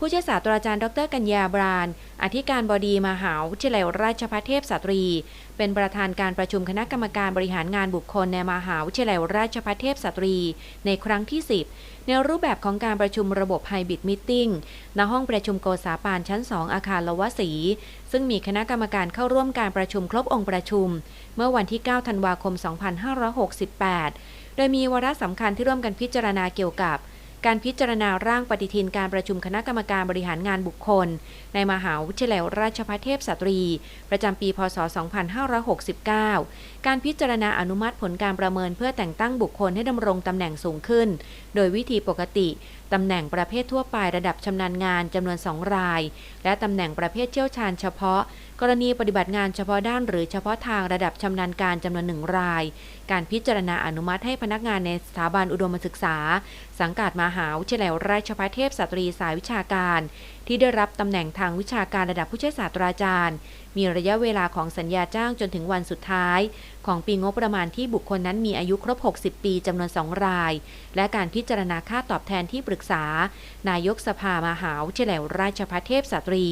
ผู้ช่วยศาสตราจารย์ ดรกัญญาบราน อธิการบดีมหาวิทยาลัยราชภัฏเทพสตรี เป็นประธานการประชุมคณะกรรมการบริหารงานบุคคลในมหาวิทยาลัยราชภัฏเทพสตรี ในครั้งที่ 10 ในรูปแบบของการประชุมระบบไฮบริดมิทติ้งณห้องประชุมโกษาปานชั้น 2 อาคารละวสี ซึ่งมีคณะกรรมการเข้าร่วมการประชุมครบองค์ประชุม เมื่อวันที่ 9 ธันวาคม 2568 โดยมีวาระสำคัญที่ร่วมกันพิจารณาเกี่ยวกับ การพิจารณาร่างปฏิทินการประชุมคณะกรรมการบริหารงานบุคคล ในมหาวิทยาลัยราชภัฏเทพสตรี ประจำปี พศ 2569 การพิจารณาอนุมัติผลการประเมินเพื่อแต่งตั้งบุคคลให้ดำรงตำแหน่งสูงขึ้น โดยวิธีปกติตำแหน่งประเภททั่วไประดับชำนาญงานจำนวน 2 ราย และตำแหน่งประเภทเชี่ยวชาญเฉพาะ กรณีปฏิบัติงานเฉพาะด้านหรือเฉพาะทางระดับชำนาญการจำนวนหนึ่งราย การพิจารณาอนุมัติให้พนักงานในสถาบันอุดมศึกษา สังกัดมหาวิทยาลัยราชภัฏเทพสตรีสายวิชาการ ที่ได้รับตำแหน่งทางวิชาการระดับผู้ช่วยศาสตราจารย์ มีระยะเวลาของสัญญาจ้างจนถึงวันสุดท้าย ของปีงบประมาณที่บุคคลนั้นมีอายุครบ 60 ปีจำนวน 2 ราย และการพิจารณาค่าตอบแทนที่ปรึกษา นายกสภามหาวิทยาลัยราชภัฏเทพสตรี